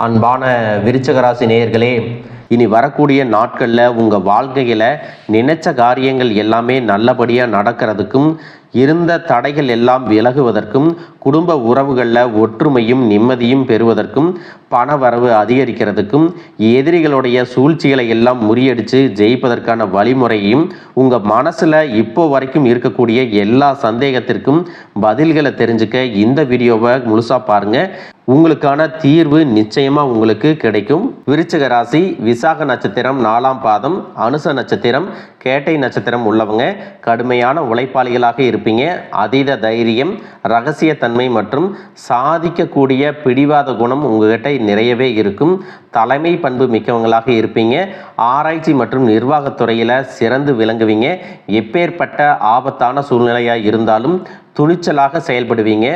அன்பான விருச்சகராசி நேயர்களே இனி வரக்கூடிய நாட்களில் உங்கள் வாழ்க்கையில் நினைச்ச காரியங்கள் எல்லாமே நல்லபடியாக நடக்கிறதுக்கும் இருந்த தடைகள் எல்லாம் விலகுவதற்கும் குடும்ப உறவுகளில் ஒற்றுமையும் நிம்மதியும் பெறுவதற்கும் பண வரவு அதிகரிக்கிறதுக்கும் எதிரிகளுடைய சூழ்ச்சிகளை எல்லாம் முறியடித்து ஜெயிப்பதற்கான வழிமுறையும் உங்கள் மனசில் இப்போ வரைக்கும் இருக்கக்கூடிய எல்லா சந்தேகத்திற்கும் பதில்களை தெரிஞ்சுக்க இந்த வீடியோவை முழுசாக பாருங்கள் உங்களுக்கான தீர்வு நிச்சயமா உங்களுக்கு கிடைக்கும். விருச்சிக ராசி விசாக நட்சத்திரம் நாலாம் பாதம் அனுச நட்சத்திரம் கேட்டை நட்சத்திரம் உள்ளவங்க கடுமையான உழைப்பாளிகளாக இருப்பாங்க. அதீத தைரியம் ரகசியத்தன்மை மற்றும் சாதிக்கக்கூடிய பிடிவாத குணம் உங்ககிட்ட நிறையவே இருக்கும். தலைமை பண்பு மிக்கவங்களாக இருப்பீங்க. ஆராய்ச்சி மற்றும் நிர்வாகத்துறையில் சிறந்து விளங்குவீங்க. எப்பேற்பட்ட ஆபத்தான சூழ்நிலையாக இருந்தாலும் துணிச்சலாக செயல்படுவீங்க.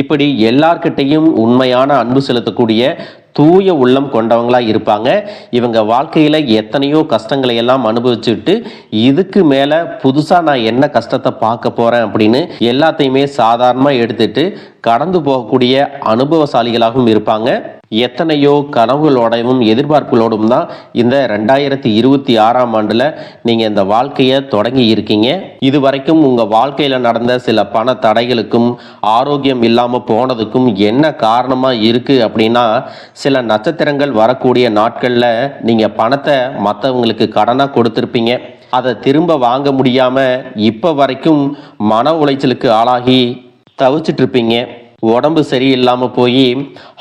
இப்படி எல்லார்கிட்டையும் உண்மையான அன்பு செலுத்தக்கூடிய தூய உள்ளம் கொண்டவங்களாக இருப்பாங்க. இவங்க வாழ்க்கையில் எத்தனையோ கஷ்டங்களை எல்லாம் அனுபவிச்சுட்டு இதுக்கு மேலே புதுசாக நான் என்ன கஷ்டத்தை பார்க்க போகிறேன் அப்படின்னு எல்லாத்தையுமே சாதாரணமாக எடுத்துட்டு கடந்து போகக்கூடிய அனுபவசாலிகளாகவும் இருப்பாங்க. எத்தனையோ கனவுகளோடவும் எதிர்பார்ப்புகளோடும் தான் இந்த ரெண்டாயிரத்தி இருபத்தி ஆறாம் ஆண்டில் நீங்கள் இந்த வாழ்க்கையை தொடங்கி இருக்கீங்க. இது வரைக்கும் உங்கள் வாழ்க்கையில் நடந்த சில பண தடைகளுக்கும் ஆரோக்கியம் இல்லாமல் போனதுக்கும் என்ன காரணமாக இருக்குது அப்படின்னா சில நட்சத்திரங்கள் வரக்கூடிய நாட்களில் நீங்கள் பணத்தை மற்றவங்களுக்கு கடனாக கொடுத்துருப்பீங்க. அதை திரும்ப வாங்க முடியாமல் இப்போ வரைக்கும் மன உளைச்சலுக்கு ஆளாகி தவிச்சிட்டு இருப்பீங்க. உடம்பு சரியில்லாமல் போய்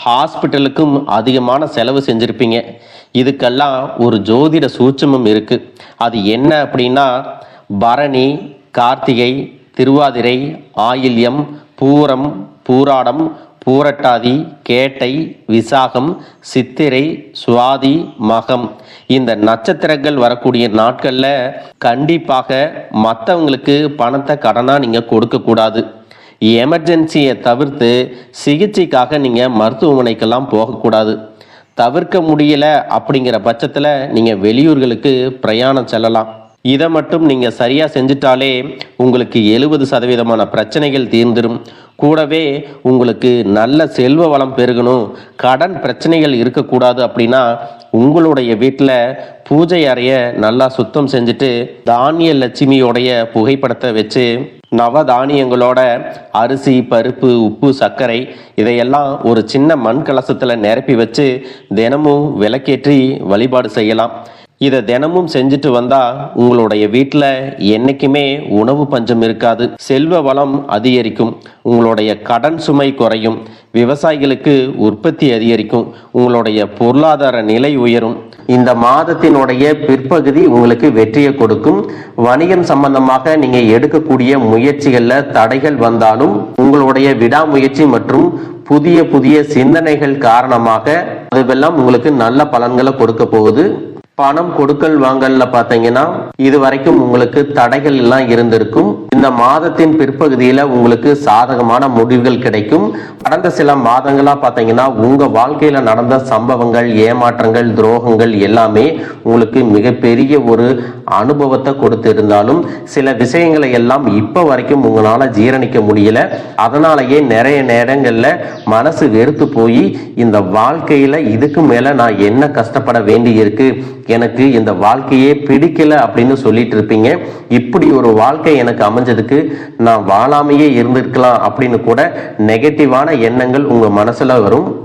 ஹாஸ்பிட்டலுக்கும் அதிகமான செலவு செஞ்சுருப்பீங்க. இதுக்கெல்லாம் ஒரு ஜோதிட சூட்சமம் இருக்குது அது என்ன அப்படின்னா பரணி கார்த்திகை திருவாதிரை ஆயில்யம் பூரம் பூராடம் பூரட்டாதி கேட்டை விசாகம் சித்திரை சுவாதி மகம். இந்த நட்சத்திரங்கள் வரக்கூடிய நாட்களில் கண்டிப்பாக மற்றவங்களுக்கு பணத்தை கடனாக நீங்கள் கொடுக்கக்கூடாது எமர்ஜென்சியை தவிர்த்து சிகிச்சைக்காக நீங்கள் மருத்துவமனைக்கெல்லாம் போகக்கூடாது. தவிர்க்க முடியல அப்படிங்கிற பட்சத்தில் நீங்கள் வெளியூர்களுக்கு பிரயாணம் செல்லலாம். இதை மட்டும் நீங்கள் சரியாக செஞ்சிட்டாலே உங்களுக்கு எழுபது சதவீதமான பிரச்சனைகள் தீர்ந்துடும் கூடவே உங்களுக்கு நல்ல செல்வ வளம் பெருகணும். கடன் பிரச்சனைகள் இருக்கக்கூடாது அப்படின்னா உங்களுடைய வீட்டில் பூஜை அறைய நல்லா சுத்தம் செஞ்சுட்டு தானிய லட்சுமியோடைய புகைப்படத்தை வச்சு நவதானியங்களோட அரிசி பருப்பு உப்பு சர்க்கரை இதையெல்லாம் ஒரு சின்ன மண் கலசத்தில் நிரப்பி வச்சு தினமும் விளக்கேற்றி வழிபாடு செய்யலாம். இதை தினமும் செஞ்சுட்டு வந்தா உங்களுடைய வீட்டில் என்னைக்குமே உணவு பஞ்சம் இருக்காது. செல்வ வளம் அதிகரிக்கும். உங்களுடைய கடன் சுமை குறையும். விவசாயிகளுக்கு உற்பத்தி அதிகரிக்கும். உங்களுடைய பொருளாதார நிலை உயரும். இந்த மாதத்தினுடைய பிற்பகுதி உங்களுக்கு வெற்றியை கொடுக்கும். வணிகம் சம்பந்தமாக நீங்க எடுக்கக்கூடிய முயற்சிகள்ல தடைகள் வந்தாலும் உங்களுடைய விடாமுயற்சி மற்றும் புதிய புதிய சிந்தனைகள் காரணமாக அதுவெல்லாம் உங்களுக்கு நல்ல பலன்களை கொடுக்க போகுது. பணம் கொடுக்கல் வாங்கல்ல பாத்தீங்கன்னா இது வரைக்கும் உங்களுக்கு தடைகள் எல்லாம் இருந்திருக்கும். இந்த மாதத்தின் பிற்பகுதியில உங்களுக்கு சாதகமான முடிவுகள் கிடைக்கும். கடந்த சில மாதங்களா பாத்தீங்கன்னா உங்க வாழ்க்கையில நடந்த சம்பவங்கள் ஏமாற்றங்கள் துரோகங்கள் எல்லாமே உங்களுக்கு மிகப்பெரிய ஒரு அனுபவத்தை கொடுத்து இருந்தாலும் சில விஷயங்களை எல்லாம் இப்ப வரைக்கும் உங்களால ஜீரணிக்க முடியல. அதனாலயே நிறைய நேரங்கள்ல மனசு வெறுத்து போய் இந்த வாழ்க்கையில இதுக்கு மேல நான் என்ன கஷ்டப்பட வேண்டி இருக்கு எனக்கு இந்த வாழ்க்கையே பிடிக்கல அப்படின்னு சொல்லிட்டு இருப்பீங்க. இப்படி ஒரு வாழ்க்கை எனக்கு அமைஞ்சதுக்கு நான் வாழாமையே இருந்திருக்கலாம் அப்படின்னு கூட நெகட்டிவான எண்ணங்கள் உங்கள் மனசில் வரும்.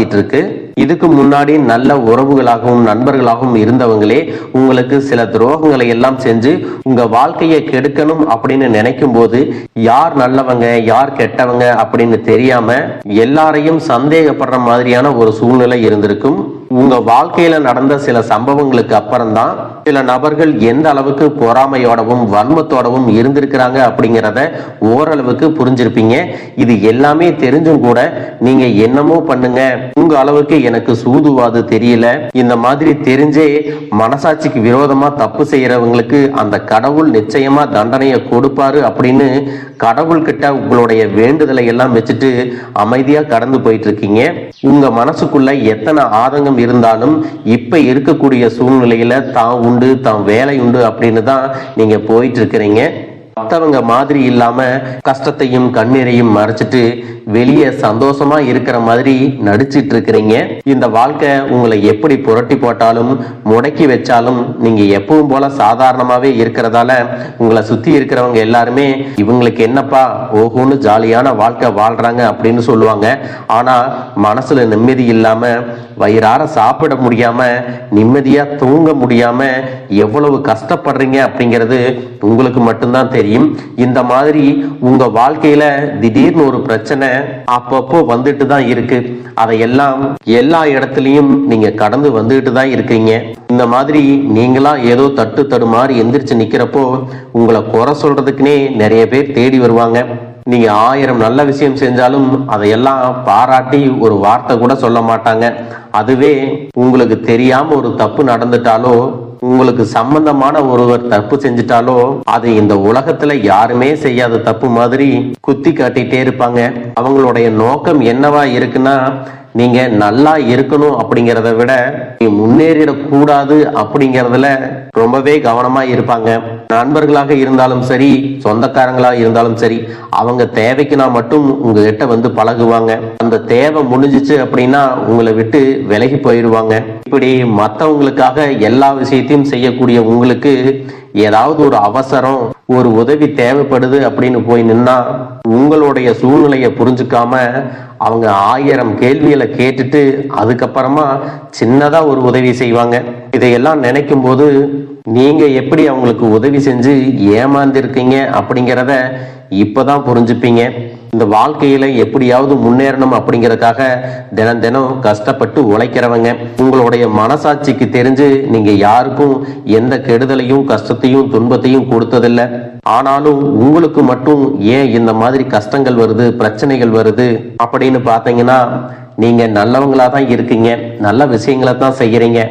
மாத்திட்டு இருக்கு இதுக்கு முன்னாடி நல்ல உறவுகளாகவும் நண்பர்களாகவும் இருந்தவங்களே உங்களுக்கு சில துரோகங்களை எல்லாம் செஞ்சு உங்க வாழ்க்கையை கெடுக்கணும் அப்படின்னு நினைக்கும் போது யார் நல்லவங்க யார் கெட்டவங்க அப்படின்னு தெரியாம எல்லாரையும் சந்தேகப்படுற மாதிரியான ஒரு சூழ்நிலை இருந்திருக்கும். உங்க வாழ்க்கையில நடந்த சில சம்பவங்களுக்கு அப்புறம்தான் சில நபர்கள் எந்த அளவுக்கு பொறாமையோடவும் வன்மத்தோடவும் இருந்திருக்கிறாங்க அப்படிங்கிறத ஓரளவுக்கு புரிஞ்சிருப்பீங்க. இது எல்லாமே தெரிஞ்சும் கூட நீங்க என்னமோ பண்ணுங்க. உங்க அளவுக்கு எனக்கு சூதுவாது தெரியல. இந்த மாதிரி தெரிஞ்சே மனசாட்சிக்கு விரோதமா தப்பு செய்யறவங்களுக்கு அந்த கடவுள் நிச்சயமா தண்டனையை கொடுப்பாரு அப்படின்னு கடவுள் கிட்ட உங்களுடைய வேண்டுதலை எல்லாம் வச்சுட்டு அமைதியா கடந்து போயிட்டு இருக்கீங்க. உங்க மனசுக்குள்ள எத்தனை ஆதங்கம் இருந்தாலும் இப்ப இருக்கக்கூடிய சூழ்நிலையில தான் உண்டு தான் வேலை உண்டு அப்படின்னு தான் நீங்க போயிட்டு இருக்கிறீங்க. மற்றவங்க மாதிரி இல்லாம கஷ்டத்தையும் கண்ணீரையும் மறைச்சிட்டு வெளியே சந்தோஷமா இருக்கிற மாதிரி நடிச்சிட்டு இருக்கிறீங்க இந்த வாழ்க்கை உங்களை எப்படி புரட்டி போட்டாலும் முடக்கி வச்சாலும் நீங்க எப்பவும் போல சாதாரணமாவே இருக்கிறதால உங்களை சுத்தி இருக்கிறவங்க எல்லாருமே இவங்களுக்கு என்னப்பா ஓஹோன்னு ஜாலியான வாழ்க்கை வாழ்றாங்க அப்படின்னு சொல்லுவாங்க. ஆனா மனசுல நிம்மதி இல்லாம வயிறார சாப்பிட முடியாம நிம்மதியா தூங்க முடியாம எவ்வளவு கஷ்டப்படுறீங்க அப்படிங்கிறது உங்களுக்கு மட்டும்தான் தெரியும். இந்த மாதிரி உங்க வாழ்க்கையில திடீர்னு ஒரு பிரச்சனை அப்பப்போ வந்துட்டு தான் இருக்கு. அதையெல்லாம் எல்லா இடத்துலயும் நீங்க கடந்து வந்துட்டு தான் இருக்கீங்க. இந்த மாதிரி நீங்களா ஏதோ தட்டு தடுமாறி எந்திரிச்சு நிக்கிறப்போ உங்களை குறை சொல்றதுக்குன்னே நிறைய பேர் தேடி வருவாங்க. நீங்க ஆயிரம் நல்ல விஷயம் செஞ்சாலும் அதையெல்லாம் பாராட்டி ஒரு வார்த்தை கூட சொல்ல மாட்டாங்க. அதுவே உங்களுக்கு தெரியாம ஒரு தப்பு நடந்துட்டாலோ உங்களுக்கு சம்பந்தமான ஒருவர் தப்பு செஞ்சுட்டாலோ அது இந்த உலகத்துல யாருமே செய்யாத தப்பு மாதிரி குத்தி காட்டிட்டே இருப்பாங்க. அவங்களுடைய நோக்கம் என்னவா இருக்குன்னா நீங்க நல்லா இருக்கணும் அப்படிங்கிறத விட நீ முன்னேறிடக்கூடாது அப்படிங்கறதுல ரொம்பவே கவனமா இருப்பாங்க. நண்பர்களாக இருந்தாலும் சரி சொந்தக்காரங்களா இருந்தாலும் சரி அவங்க தேவைக்குனா மட்டும் உங்ககிட்ட வந்து பழகுவாங்க. அந்த தேவை முடிஞ்சிச்சு அப்படின்னா உங்களை விட்டு விலகி போயிடுவாங்க இப்படி மற்றவங்களுக்காக எல்லா விஷயத்தையும் செய்யக்கூடிய உங்களுக்கு ஏதாவது ஒரு அவசரம் ஒரு உதவி தேவைப்படுது அப்படின்னு போய் நின்னா உங்களுடைய சூழ்நிலையை புரிஞ்சுக்காம அவங்க ஆயிரம் கேள்விகளை கேட்டுட்டு அதுக்கப்புறமா சின்னதா ஒரு உதவி செய்வாங்க. இதையெல்லாம் நினைக்கும் போது நீங்க எப்படி அவங்களுக்கு உதவி செஞ்சு ஏமாந்திருக்கீங்க அப்படிங்கிறத இப்பதான் புரிஞ்சுப்பீங்க. இந்த வாழ்க்கையில எப்படியாவது முன்னேறணும் அப்படிங்கறதுக்காக தினம் தினம் கஷ்டப்பட்டு உழைக்கிறவங்க. உங்களுடைய மனசாட்சிக்கு தெரிஞ்சு நீங்க யாருக்கும் எந்த கெடுதலையும் கஷ்டத்தையும் துன்பத்தையும் கொடுத்ததில்ல. ஆனாலும் உங்களுக்கு மட்டும் ஏன் இந்த மாதிரி கஷ்டங்கள் வருது பிரச்சனைகள் வருது அப்படின்னு பார்த்தீங்கன்னா நீங்க நல்லவங்களா தான் இருக்கீங்க. நல்ல விஷயங்களை தான் செய்யறீங்க.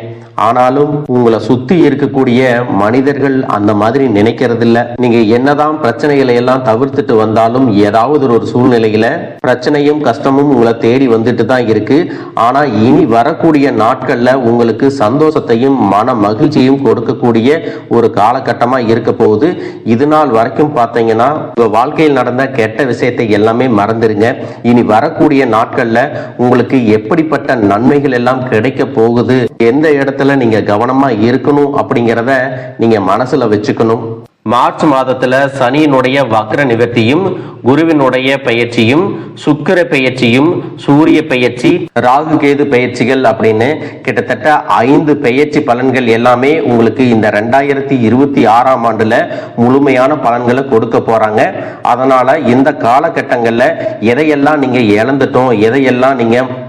ஆனாலும் உங்களை சுத்தி இருக்கக்கூடிய மனிதர்கள் அந்த மாதிரி நினைக்கிறது இல்ல நீங்க என்னதான் பிரச்சனைகளை எல்லாம் தவிர்த்துட்டு வந்தாலும் ஏதாவது ஒரு சூழ்நிலையில பிரச்சனையும் கஷ்டமும் உங்களை தேடி வந்துட்டு தான் இருக்கு. ஆனா இனி வரக்கூடிய நாட்கள்ல உங்களுக்கு சந்தோஷத்தையும் மன மகிழ்ச்சியும் கொடுக்கக்கூடிய ஒரு காலகட்டமா இருக்க போகுது. இது நாள் வரைக்கும் பார்த்தீங்கன்னா உங்க வாழ்க்கையில் நடந்த கெட்ட விஷயத்தை எல்லாமே மறந்துருங்க. இனி வரக்கூடிய நாட்கள்ல உங்களுக்கு எப்படிப்பட்ட நன்மைகள் எல்லாம் கிடைக்க போகுது? எந்த இடத்துல நீங்க கவனமா இருக்கணும் அப்படிங்கிறத நீங்க மனசுல வச்சுக்கணும். மார்ச் மாதத்துல சனியினுடைய வக்ர நிவர்த்தியும் குருவினுடைய பயிற்சியும் சுக்கிர பயிற்சியும் சூரிய பயிற்சி ராகு கேது பயிற்சிகள் அப்படின்னு கிட்டத்தட்ட ஐந்து பெயர்ச்சி பலன்கள் எல்லாமே உங்களுக்கு இந்த ரெண்டாயிரத்தி இருபத்தி ஆறாம் ஆண்டுல முழுமையான பலன்களை கொடுக்க போறாங்க. அதனால இந்த காலகட்டங்கள்ல எதையெல்லாம் நீங்க இழந்துட்டோம் எதையெல்லாம் நீங்க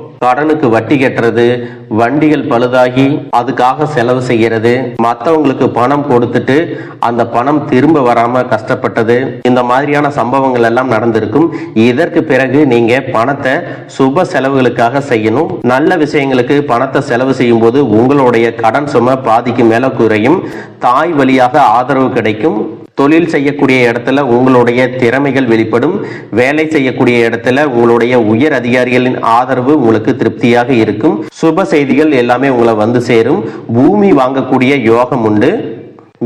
கடனுக்கு வட்டி கட்டுறது வண்டிகள் பழுதாகி அதுக்காக செலவு செய்கிறது. மற்றவங்களுக்கு பணம் கொடுத்துட்டு அந்த பணம் திரும்ப வராம கஷ்டப்பட்டது. இந்த மாதிரியான சம்பவங்கள் எல்லாம் நடந்திருக்கும். இதற்கு பிறகு நீங்க பணத்தை சுப செலவுகளுக்காக செய்யணும். நல்ல விஷயங்களுக்கு பணத்தை செலவு செய்யும் போது உங்களுடைய கடன் சுமை பாதிக்கு மேல குறையும். தாய் வழியாக ஆதரவு கிடைக்கும். தொழில் செய்யக்கூடிய இடத்துல உங்களுடைய திறமைகள் வெளிப்படும். வேலை செய்யக்கூடிய இடத்துல உங்களுடைய உயர் அதிகாரிகளின் ஆதரவு உங்களுக்கு திருப்தியாக இருக்கும். சுப செய்திகள் எல்லாமே உங்களை வந்து சேரும். பூமி வாங்கக்கூடிய யோகம் உண்டு.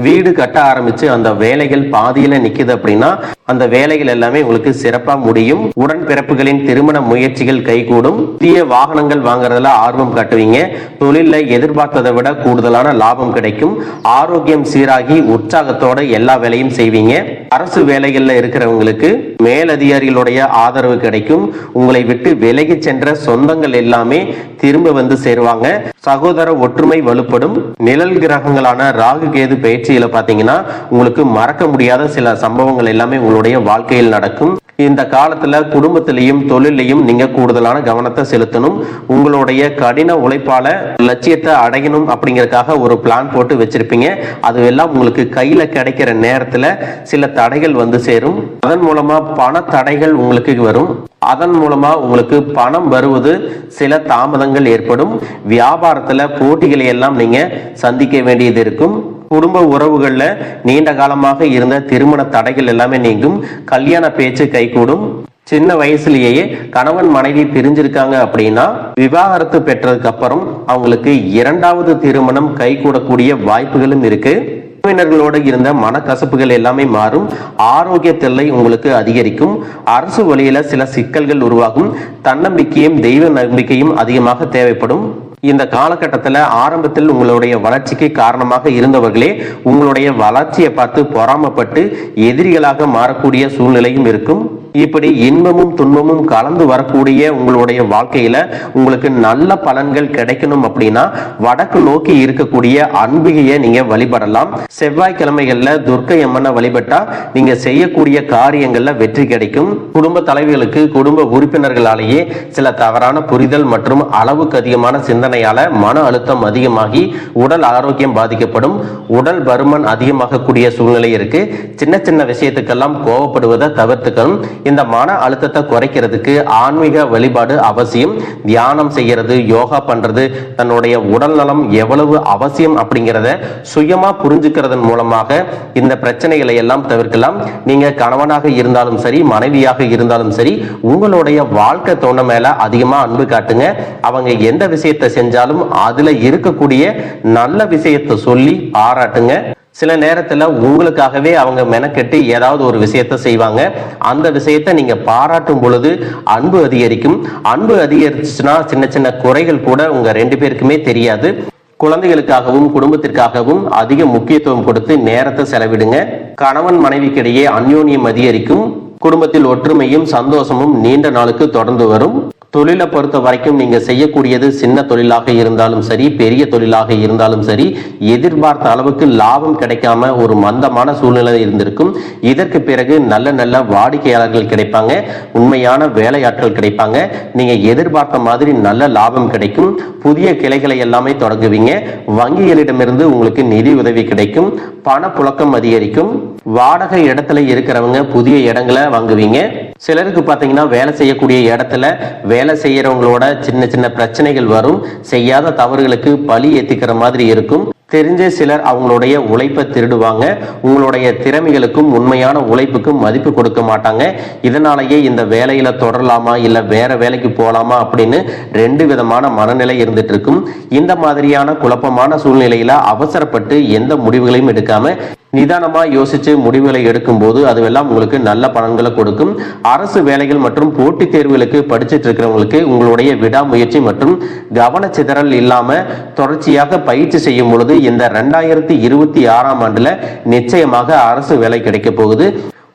வீடு கட்ட ஆரம்பிச்சு அந்த வேலைகள் பாதியில நிக்குது அப்படின்னா அந்த வேலைகள் எல்லாமே உங்களுக்கு சிறப்பா முடியும். உடன்பிறப்புகளின் திருமண முயற்சிகள் கைகூடும். புதிய வாகனங்கள் வாங்குறதுல ஆர்வம் காட்டுவீங்க. தொழில எதிர்பார்த்ததை விட கூடுதலான லாபம் கிடைக்கும். ஆரோக்கியம் சீராகி உற்சாகத்தோட எல்லா வேலையும் செய்வீங்க. அரசு வேலைகள்ல இருக்கிறவங்களுக்கு மேலதிகாரிகளுடைய ஆதரவு கிடைக்கும். உங்களை விட்டு விலகி சென்ற சொந்தங்கள் எல்லாமே திரும்ப வந்து சேருவாங்க. சகோதர ஒற்றுமை வலுப்படும். நிழல் கிரகங்களான ராகு கேது நிகழ்ச்சியில பாத்தீங்கன்னா உங்களுக்கு மறக்க முடியாத சில சம்பவங்கள் எல்லாமே உங்களுடைய வாழ்க்கையில் நடக்கும். இந்த காலத்துல குடும்பத்திலையும் தொழிலையும் நீங்க கூடுதலான கவனத்தை செலுத்தணும். உங்களுடைய கடின உழைப்பால லட்சியத்தை அடையணும் அப்படிங்கறதுக்காக ஒரு பிளான் போட்டு வச்சிருப்பீங்க. அது எல்லாம் உங்களுக்கு கையில கிடைக்கிற நேரத்துல சில தடைகள் வந்து சேரும். அதன் மூலமா பண தடைகள் உங்களுக்கு வரும். அதன் மூலமா உங்களுக்கு பணம் வருவது சில தாமதங்கள் ஏற்படும். வியாபாரத்துல போட்டிகளை எல்லாம் நீங்க சந்திக்க வேண்டியது இருக்கும். குடும்ப உறவுகளில் நீண்ட காலமாக இருந்த திருமண தடைகள் எல்லாமே நீங்கும். கல்யாண பேச்சு கைகூடும். சின்ன வயசுலேயே கணவன் மனைவி பிரிஞ்சிருக்காங்க அப்படின்னா விவாகரத்து பெற்றதுக்கு அப்புறம் அவங்களுக்கு இரண்டாவது திருமணம் கைகூடக்கூடிய வாய்ப்புகளும் இருக்கு. உறவினர்களோடு இருந்த மனக்கசப்புகள் எல்லாமே மாறும். ஆரோக்கிய தொல்லை உங்களுக்கு அதிகரிக்கும். அரசு வழியில சில சிக்கல்கள் உருவாகும். தன்னம்பிக்கையும் தெய்வ நம்பிக்கையும் அதிகமாக தேவைப்படும். இந்த காலகட்டத்தில் ஆரம்பத்தில் உங்களுடைய வளர்ச்சிக்கு காரணமாக இருந்தவர்களே உங்களுடைய வளர்ச்சியை பார்த்து பொறாமப்பட்டு எதிரிகளாக மாறக்கூடிய சூழ்நிலையும் இருக்கும். இப்படி இன்பமும் துன்பமும் கலந்து வரக்கூடிய உங்களுடைய வாழ்க்கையில உங்களுக்கு நல்ல பலன்கள் கிடைக்கணும் அப்படின்னா வடக்கு நோக்கி இருக்கக்கூடிய அன்பிகையை நீங்க வழிபடலாம். செவ்வாய்க்கிழமைகள்ல துர்க்கை அம்மனை வழிபட்டா நீங்க செய்யக்கூடிய காரியங்கள்ல வெற்றி கிடைக்கும். குடும்ப தலைவிகளுக்கு குடும்ப உறுப்பினர்களாலேயே சில தவறான புரிதல் மற்றும் அளவுக்கு அதிகமான சிந்தனையால மன அழுத்தம் அதிகமாகி உடல் ஆரோக்கியம் பாதிக்கப்படும். உடல் பருமன் அதிகமாகக்கூடிய சூழ்நிலை இருக்கு. சின்ன சின்ன விஷயத்துக்கெல்லாம் கோவப்படுவதை தவிர்த்துக்கணும். இந்த மன அழுத்தத்தை குறைக்கிறதுக்கு ஆன்மீக வழிபாடு அவசியம். தியானம் செய்யறது யோகா பண்றது தன்னுடைய உடல் நலம் எவ்வளவு அவசியம் அப்படிங்கிறத சுயமா புரிஞ்சுக்கிறதன் மூலமாக இந்த பிரச்சனைகளை எல்லாம் தவிர்க்கலாம். நீங்க கணவனாக இருந்தாலும் சரி மனைவியாக இருந்தாலும் சரி உங்களுடைய வாழ்க்கை தோண மேல அதிகமா அன்பு காட்டுங்க. அவங்க எந்த விஷயத்தை செஞ்சாலும் அதுல இருக்கக்கூடிய நல்ல விஷயத்தை சொல்லி பாராட்டுங்க. சில நேரத்துல உங்களுக்காகவே அவங்க மெனக்கெட்டு ஏதாவது ஒரு விஷயத்த செய்வாங்க. அந்த விஷயத்த நீங்க பாராட்டும் பொழுது அன்பு அதிகரிக்கும். அன்பு அதிகரிச்சுன்னா சின்ன சின்ன குறைகள் கூட உங்க ரெண்டு பேருக்குமே தெரியாது. குழந்தைகளுக்காகவும் குடும்பத்திற்காகவும் அதிக முக்கியத்துவம் கொடுத்து நேரத்தை செலவிடுங்க. கணவன் மனைவிக்கிடையே அந்யோன்யம் அதிகரிக்கும். குடும்பத்தில் ஒற்றுமையும் சந்தோஷமும் நீண்ட நாளுக்கு தொடர்ந்து வரும். தொழிலை பொறுத்த வரைக்கும் நீங்க செய்யக்கூடியது சின்ன தொழிலாக இருந்தாலும் சரி பெரிய தொழிலாக இருந்தாலும் சரி எதிர்பார்த்த அளவுக்கு லாபம் கிடைக்காம ஒரு மந்தமான சூழ்நிலை இருந்திருக்கும். இதற்கு பிறகு நல்ல நல்ல வாடிக்கையாளர்கள் கிடைப்பாங்க உண்மையான வேலையாட்கள் கிடைப்பாங்க. நீங்க எதிர்பார்த்த மாதிரி நல்ல லாபம் கிடைக்கும். புதிய கிளைகளை எல்லாமே தொடங்குவீங்க. வங்கிகளிடமிருந்து உங்களுக்கு நிதி உதவி கிடைக்கும். பணப்புழக்கம் அதிகரிக்கும். வாடகை இடத்துல இருக்கிறவங்க புதிய இடங்களை வாங்குவீங்க. சிலருக்கு பார்த்தீங்கன்னா வேலை செய்யக்கூடிய இடத்துல வேலை செய்யறவங்களோட சின்ன சின்ன பிரச்சனைகள் வரும். செய்யாத தவறுகளுக்கு பழி ஏத்திக்கிற மாதிரி இருக்கும். தெரிஞ்ச சிலர் அவங்களுடைய உழைப்பை திருடுவாங்க. உங்களுடைய திறமைகளுக்கும் உண்மையான உழைப்புக்கும் மதிப்பு கொடுக்க மாட்டாங்க. இதனாலேயே இந்த வேலையில தொடரலாமா இல்ல வேற வேலைக்கு போகலாமா அப்படின்னு ரெண்டு விதமான மனநிலை இருந்துட்டு இருக்கும். இந்த மாதிரியான குழப்பமான சூழ்நிலையில அவசரப்பட்டு எந்த முடிவுகளையும் எடுக்காம நிதானமாக யோசித்து முடிவுகளை எடுக்கும் போது அதுவெல்லாம் உங்களுக்கு நல்ல பலன்களை கொடுக்கும். அரசு வேலைகள் மற்றும் போட்டித் தேர்வுகளுக்கு படிச்சுட்டு இருக்கிறவங்களுக்கு உங்களுடைய விடாமுயற்சி மற்றும் கவனச்சிதறல் இல்லாமல் தொடர்ச்சியாக பயிற்சி செய்யும் பொழுது இந்த ரெண்டாயிரத்தி இருபத்தி ஆறாம் ஆண்டுல நிச்சயமாக அரசு வேலை கிடைக்க போகுது.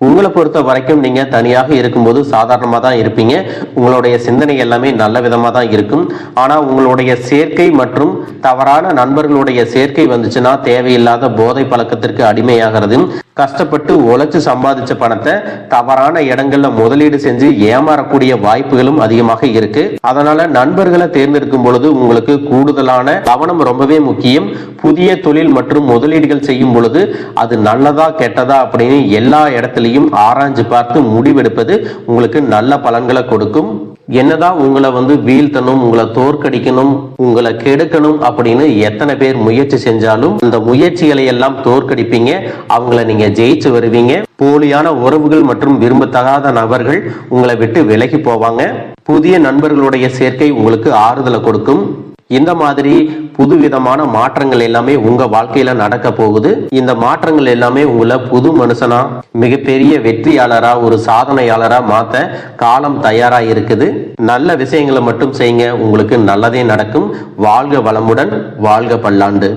உங்களை பொறுத்த வரைக்கும் நீங்க தனியாக இருக்கும்போது சாதாரணமாக தான் இருப்பீங்க. உங்களுடைய சிந்தனை எல்லாமே நல்ல விதமா தான் இருக்கும். ஆனா உங்களுடைய சேர்க்கை மற்றும் தவறான நண்பர்களுடைய சேர்க்கை வந்துச்சுன்னா தேவையில்லாத போதை பழக்கத்திற்கு அடிமையாகிறது. கஷ்டப்பட்டு உழைச்சு சம்பாதிச்ச பணத்தை தவறான இடங்கள்ல முதலீடு செஞ்சு ஏமாறக்கூடிய வாய்ப்புகளும் அதிகமாக இருக்கு. அதனால நண்பர்களை தேர்ந்தெடுக்கும் பொழுது உங்களுக்கு கூடுதலான கவனம் ரொம்பவே முக்கியம். புதிய தொழில் மற்றும் முதலீடுகள் செய்யும் பொழுது அது நல்லதா கெட்டதா அப்படின்னு எல்லா இடத்துலையும் ஆராய்ஞ்சு பார்த்து முடிவெடுப்பது உங்களுக்கு நல்ல பலன்களை கொடுக்கும். என்னதான் உங்களை வந்து வீழ்த்தணும் உங்களை தோற்கடிக்கணும் உங்களை கெடுக்கணும் அப்படின்னு எத்தனை பேர் முயற்சி செஞ்சாலும் இந்த முயற்சிகளை எல்லாம் தோற்கடிப்பீங்க. அவங்கள நீங்க ஜெயிச்சு வருவீங்க. போலியான உறவுகள் மற்றும் விரும்பத்தகாத நபர்கள் உங்களை விட்டு விலகி போவாங்க. புதிய நண்பர்களுடைய சேர்க்கை உங்களுக்கு ஆறுதலை கொடுக்கும். இந்த மாதிரி புதுவிதமான மாற்றங்கள் எல்லாமே உங்க வாழ்க்கையில நடக்க போகுது. இந்த மாற்றங்கள் எல்லாமே உங்களை புது மனுஷனா மிகப்பெரிய வெற்றியாளரா ஒரு சாதனையாளரா மாத்த காலம் தயாரா இருக்குது. நல்ல விஷயங்களை மட்டும் செய்யுங்க. உங்களுக்கு நல்லதே நடக்கும். வாழ்க வளமுடன் வாழ்க பல்லாண்டு.